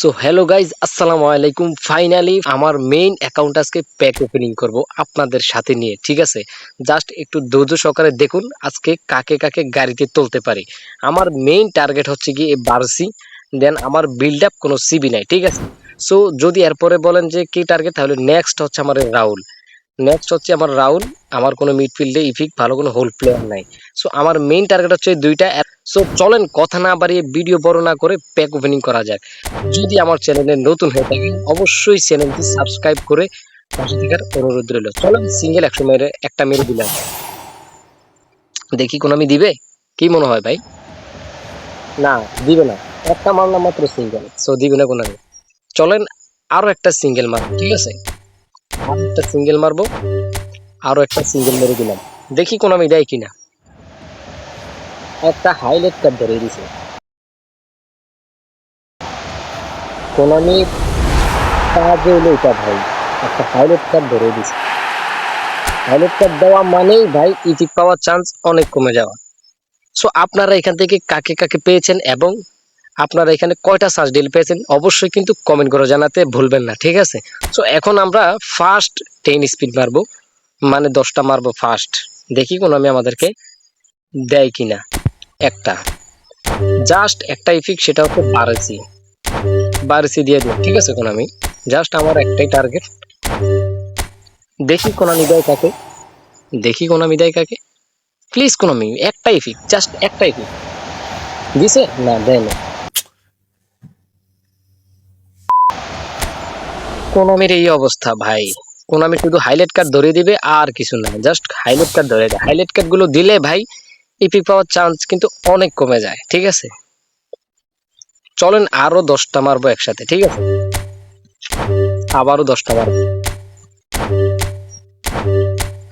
So hello guys আসসালামু আলাইকুম finally আমার মেইন অ্যাকাউন্ট আজকে প্যাক ওপেনিং করব আপনাদের সাথে নিয়ে, ঠিক আছে? জাস্ট একটু ধৈর্য সহকারে দেখুন আজকে কাকে কাকে গাড়িতে তুলতে পারি। আমার মেইন টার্গেট হচ্ছে কি বারসি দেন আমার বিল্ড আপ কোনো সিবি নাই, ঠিক আছে? সো যদি এরপরে বলেন যে কি টার্গেট তাহলে নেক্সট হচ্ছে আমার রাহুল। নেক্সট হচ্ছে আমার রাহুল। আমার কোনো মিডফিল্ডে ইফিক ভালো কোনো হোল প্লেয়ার নাই। সো আমার মেইন টার্গেট হচ্ছে দুইটা। সো চলেন কথা না বাড়িয়ে ভিডিও বড় না করে প্যাক ওপেনিং করা যাক। যদি আমার চ্যানেলে নতুন হয়ে থাকে, অবশ্যই চ্যানেলটি সাবস্ক্রাইব করে পাশে অনুরোধ রইল। চলেন সিঙ্গেল একশো মেরে একটা মেরে দিলাম। দেখি কোন আমি দিবে? কি মনে হয় ভাই? না, দিবে না। একটা মারলাম মাত্র সিঙ্গেল সো দিবে না কোনো চলেন আরও একটা সিঙ্গেল মারবো ঠিক আছে? আরও একটা সিঙ্গেল মারবো, আরও একটা সিঙ্গেল মেরে দিলাম। দেখি কোন আমি দেয় কিনা। একটা হাইলাইট কার্ড ধরে দিছে। কোনামি কাজে হলো এটা ভাই, একটা হাইলাইট কার্ড ধরে দিছে। হাইলাইট কার্ড দেওয়া মানেই ভাই ইফিক পাওয়ার চান্স অনেক কমে যাওয়া। সো আপনারা এখান থেকে কাকে কাকে পেয়েছেন এবং আপনারা এখানে কয়টা সার্চ ডিল পেয়েছেন অবশ্যই কিন্তু কমেন্ট করে জানাতে ভুলবেন না, ঠিক আছে? সো এখন আমরা ফার্স্ট টেন স্পিড মারবো। মানে দশটা মারবো ফার্স্ট দেখি কোন আমি আমাদেরকে দেয় কিনা। একটা। জাস্ট একটা ইফিক সেটা হচ্ছে বারসি বারসি দিয়ে দিই ঠিক আছে কোন আমি জাস্ট আমার একটাই টার্গেট দেখি কোন আমি দেয় কাকে? দেখি কোন আমি দেয় কাকে? প্লিজ কোন আমি একটাই ইফিক জাস্ট একটা ইফিক দিছে? না, দেয় না। কোনামির এই অবস্থা ভাই। কোনামি শুধু হাইলাইট কার্ড ধরে দিবে, আর কিছু না। জাস্ট হাইলাইট কার্ড ধরে দেয় হাইলাইট কার্ডগুলো দিলে ভাই ইপিক পাওয়ার চান্স কিন্তু অনেক কমে যায়, ঠিক আছে? চলেন আরও দশটা মারবো একসাথে, ঠিক আছে? আবারও দশটা মারবো।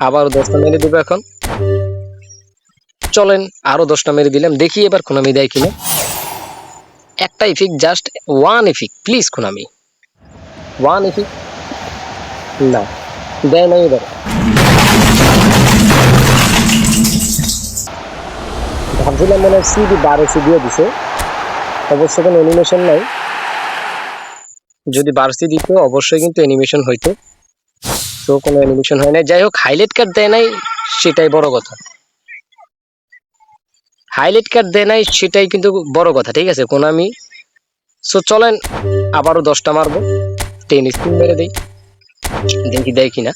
আবারও দশটা মেরে দেবো এখন। চলেন আরও দশটা মেরে দিলাম, দেখি এবার কোনামি দেয় কিনা। একটা epic just one epic please Konami one epic না, দেয় নাই এবার। ভাবছিলাম মনে হয় সিডি বারোশি দিয়ে দিছে। অবশ্য কোনো অ্যানিমেশন নাই। যদি বারোশি দিত, অবশ্যই কিন্তু অ্যানিমেশন হইতো। তো কোনো অ্যানিমেশন হয় নাই। যাই হোক হাইলাইট কার্ড দেয় নাই, সেটাই বড় কথা। হাইলাইট কার্ড দেয় নাই, সেটাই কিন্তু বড় কথা, ঠিক আছে? কোন আমি সো চলেন, আবারও দশটা মারবো। টেন স্পিন মেরে দেই। দেখি, দেয় কিনা।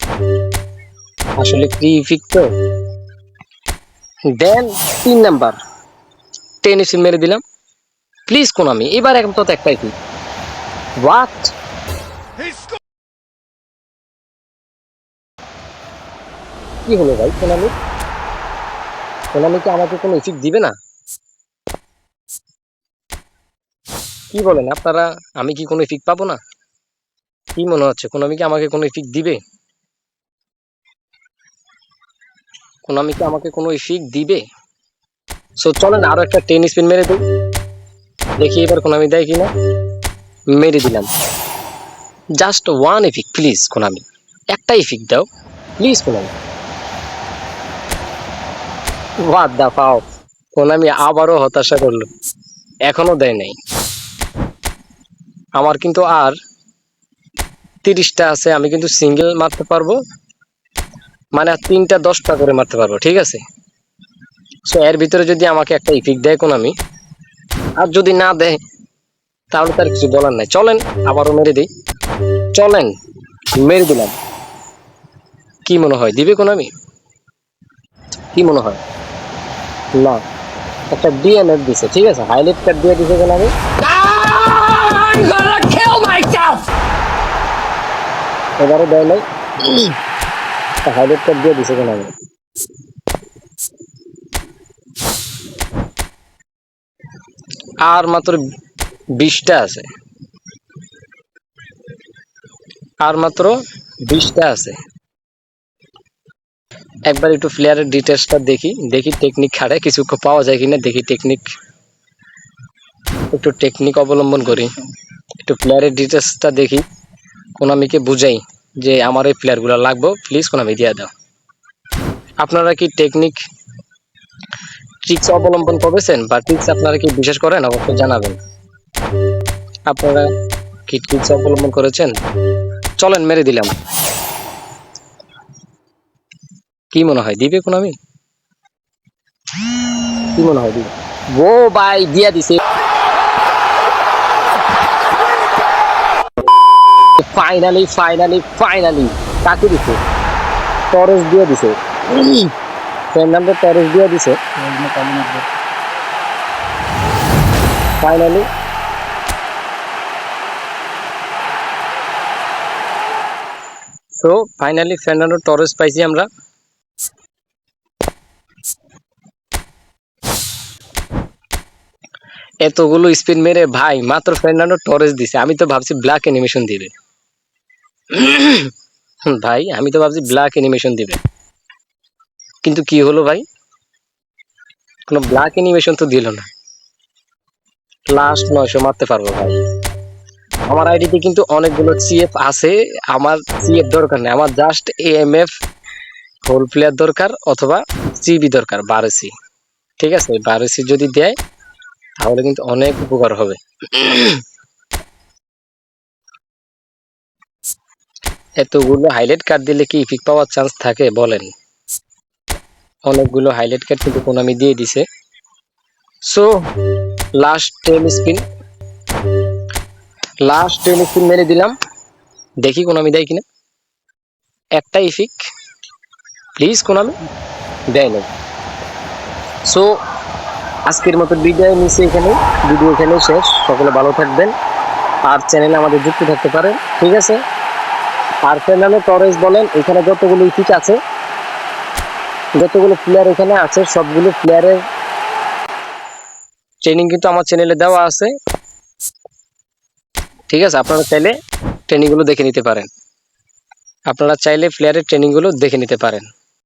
আসলে কি ফিক তো? দেন তিন নাম্বার টেন মেরে দিলাম। প্লিজ কোন আমি এবার একদম তো একটাই কি? হোয়াট কি হলো ভাই কোনামি কোনামি কি আমাকে কোনো ইফিক দিবে না? কি বলেন, আপনারা, আমি কি কোনো ইফিক পাবো না? কি মনে হচ্ছে কোনামি কি আমাকে কোনো ইফিক দিবে? কোনামি কি আমাকে কোনো ইফিক দিবে? সো চলেন, আরও একটা টেন স্পিন মেরে দিই। দেখি এবার কোনামি দেয় কিনা। মেরে দিলাম। Just one epic please Konami একটা ইফিক দাও। প্লিজ কোনামি বাদ দা পাও কোনামি আবারও হতাশা করল। এখনও দেয় নাই। আমার কিন্তু আর তিরিশটা আছে, আমি কিন্তু সিঙ্গেল মারতে পারব। মানে তিনটা দশটা করে মারতে পারব, ঠিক আছে? সো এর ভিতরে যদি আমাকে একটা ইফিক দেয় কোন আমি আর যদি না দেয় তাহলে তার কিছু বলার নাই। চলেন আবারও মেরে দিই। চলেন মেরে দিলাম। কি মনে হয় দিবে কোন আমি কি মনে হয়? না। একটা ডিএনএফ দিছে ঠিক আছে? হাইলাইট কার্ড দিয়ে দিছে কোন আমি! এবারও দেয় নাই। হাইলাইট কার্ড দিয়ে দিছে কেন আমি আর মাত্র বিশটা আছে। আর মাত্র বিশটা আছে। একবার একটু প্লেয়ারের ডিটেলসটা দেখি দেখি টেকনিক খাড়ে কিছু পাওয়া যায় কিনা, দেখি টেকনিক একটু টেকনিক অবলম্বন করি। একটু প্লেয়ারের ডিটেলসটা দেখি, কোনামিকে বুঝাই যে আমার এই প্লেয়ারগুলো লাগবে প্লিজ কোনামি দিয়ে দাও। আপনারা কি টেকনিক ট্রিক্স অবলম্বন করেছেন বা ট্রিক্স আপনারা কি বিশেষ করেন? অবশ্যই জানাবেন। আপনারা কিটকিটস অবলম্বন করেছেন? চলেন, মেরে দিলাম। কি মনে হয়, দিবে কোন আমি? কি মনে হয়, দিবে? ও ভাই, দিয়া দিছে। ফাইনালি ফাইনালি ফাইনালি কাকে দিছে? টরেস দিয়ে দিছে। ফের্নান্ডো টরেস দিয়ে দিছে। Finally so finally Fernando Torres পাইছি আমরা। এতগুলো স্পিন মেরে ভাই মাত্র ফের্নান্ডো টরেস দিছে। আমি তো ভাবছি ব্ল্যাক অ্যানিমেশন দিবে। ভাই আমি তো ভাবছি ব্ল্যাক অ্যানিমেশন দিবে। কিন্তু কি হলো ভাই? কোনো ব্ল্যাক অ্যানিমেশন তো দিল না। লাস্ট নয়শো মারতে পারব ভাই। আমার আইডিতে কিন্তু অনেকগুলো সিএফ আছে। আমার সিএফ দরকার নেই। আমার জাস্ট এএমএফ হোল প্লেয়ার দরকার অথবা সিবি দরকার বারোসি ঠিক আছে? বারোসি যদি দেয়, তাহলে কিন্তু অনেক উপকার হবে। এতগুলো হাইলাইট কার্ড দিলে কি ইফিক পাওয়ার চান্স থাকে বলেন? অনেকগুলো হাইলাইট কার্ড কিন্তু কোনামি দিয়ে দিছে। So last ten spin last ten spin মেরে দিলাম। দেখি কোনামি দেয় কিনা। একটা ইফিক প্লিজ কোনামি দেয় না সো আজকের মতো বিদায় নিচ্ছে এখানে। ভিডিও এখানে শেষ। সকলে ভালো থাকবেন। আর চ্যানেলে আমাদের যুক্ত থাকতে পারেন। ঠিক আছে? আর চ্যানেলে টরেস বলেন, এখানে যতগুলো ইফিক আছে যতগুলো প্লেয়ার এখানে আছে, সবগুলো প্লেয়ারের ট্রেনিং কিন্তু আমার চ্যানেলে দেওয়া আছে। ঠিক আছে, আপনারা চাইলে ট্রেনিংগুলো দেখে নিতে পারেন। আপনারা চাইলে প্লেয়ারের ট্রেনিংগুলো দেখে নিতে পারেন।